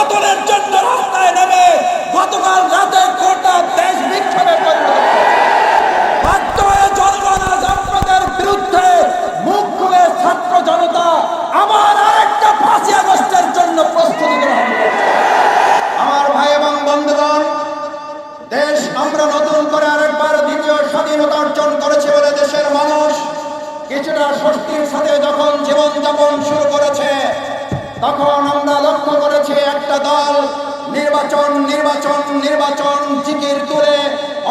পতনের জন্য রাস্তায় নেমে গতকাল রাতে গোটা দেশ বিক্ষোভে পরিণত আমরা নতুন করে আরেকবার দ্বিতীয় স্বাধীনতা অর্জন করেছে বলে দেশের মানুষ কিছুটা স্বস্তির সাথে যখন জীবনযাপন শুরু করেছে, তখন নির্বাচন নির্বাচন নির্বাচন জিকির তুলে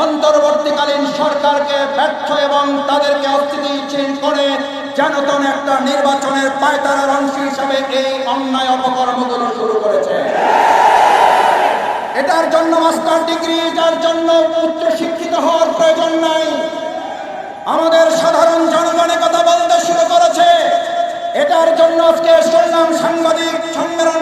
অন্তর্বর্তীকালীন সরকারকে ব্যর্থ এবং তাদেরকে অস্থিতিশীল করে যেন একটা নির্বাচনের পায়তারার অংশ হিসাবে এই অন্যায় অপকর্মগুলো শুরু করেছে। এটার জন্য মাস্টার ডিগ্রি, যার জন্য উচ্চ শিক্ষিত হওয়ার প্রয়োজন নাই। আমাদের সাধারণ জনগণে কথা বলতে শুরু করেছে। এটার জন্য আজকে সাংবাদিক সম্মেলন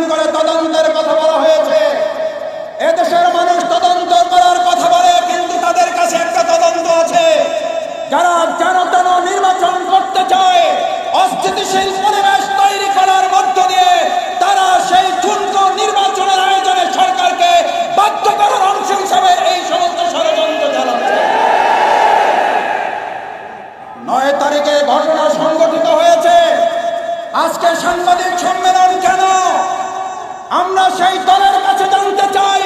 পরিবেশ তৈরি করার মধ্য দিয়ে তারা সেই ঠুনকো নির্বাচনের আয়োজনে সরকারকে বাধ্য করার অংশ হিসাবে এই সমস্ত ষড়যন্ত্র চালাচ্ছে। নয় তারিখে ঘটনা সংগঠিত হয়েছে। আজকে সাংবাদিক সম্মেলন কেন? আমরা সেই দলের কাছে জানতে চাই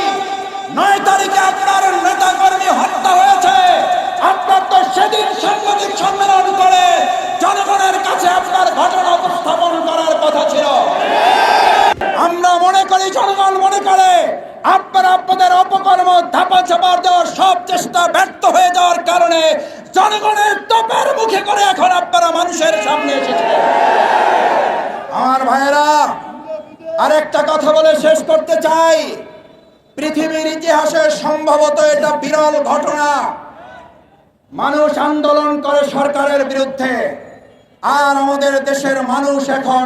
নয় তারিখে আপনার নেতা কর্মী হত্যা হয়েছে আপনার তো সেদিন সাংবাদিক সম্মেলন করে জনগণের কাছে আপনার ঘটনা উপস্থাপন করার কথা ছিল আমরা মনে করি জনগণ মনে করে আপনারা আপনাদের অপকর্ম ধাপা চাপার দেওয়ার সব চেষ্টা ব্যর্থ হয়ে যাওয়ার কারণে জনগণের তোপের মুখে করে এখন আপনারা মানুষের সামনে এসেছে আমার ভাইয়েরা, আরেকটা কথা বলে শেষ করতে চাই। পৃথিবীর ইতিহাসে সম্ভবত এটা বিরল ঘটনা। মানুষ আন্দোলন করে সরকারের বিরুদ্ধে, আর আমাদের দেশের মানুষ এখন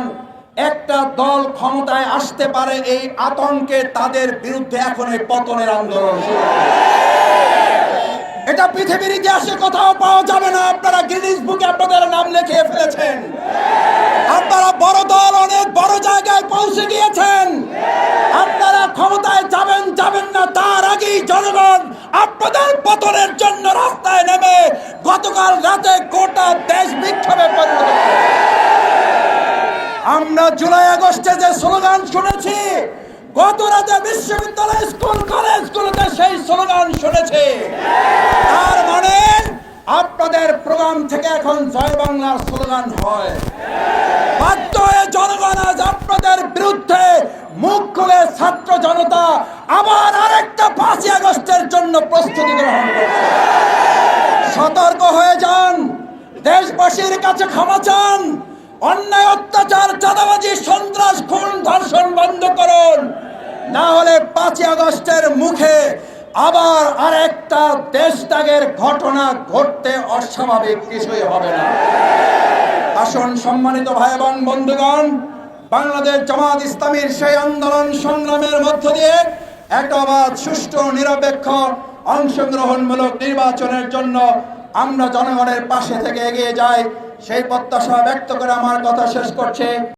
একটা দল ক্ষমতায় আসতে পারে এই আতঙ্কে তাদের বিরুদ্ধে এখন এই পতনের আন্দোলন। এটা পৃথিবীর ইতিহাসে কোথাও পাওয়া যাবে না। আপনারা গিনিস বুকে আপনাদের নাম লিখিয়ে ফেলেছেন। আপনারা বড় দল, অনেক বড় জায়গায় পৌঁছে গিয়েছেন। আপনারা ক্ষমতায় যাবেন যাবেন না, তার আগেই জনগণ আপনাদের পতনের জন্য রাস্তায় নেমে গতকাল রাতে গোটা দেশ বিক্ষোভে পরিণত আমরা জুলাই আগস্টে যে স্লোগান শুনেছি গত রাতে বিশ্ববিদ্যালয় স্কুল কলেজগুলোতে সেই স্লোগান শুনেছি। তার মানে আপনাদের প্রোগ্রাম থেকে এখন জয় বাংলার স্লোগান হয়। বাধ্য হয়ে জনগণ আজ আপনাদের বিরুদ্ধে মুখ খুলে ছাত্র জনতা আবার আরেকটা পাঁচই আগস্টের জন্য প্রস্তুতি গ্রহণ করছে। সতর্ক হয়ে যান। দেশবাসীর কাছে ক্ষমা চান। অন্যায় অত্যাচার, চাঁদাবাজি, সন্ত্রাস, খুন, ধর্ষণ বন্ধ করুন। না হলে পাঁচই আগস্টের মুখে আবার আরেকটা দেশ ত্যাগের ঘটনা ঘটতে অস্বাভাবিক কিছুই হবে না। আসন সম্মানিত ভাই বন্ধুগণ, বাংলাদেশ জামাত ইসলামীর সেই আন্দোলন সংগ্রামের মধ্য দিয়ে একটা সুষ্ঠু, নিরপেক্ষ, অংশগ্রহণমূলক নির্বাচনের জন্য আমরা জনগণের পাশে থেকে এগিয়ে যাই। সেই প্রত্যাশা ব্যক্ত করে আমার কথা শেষ করছে।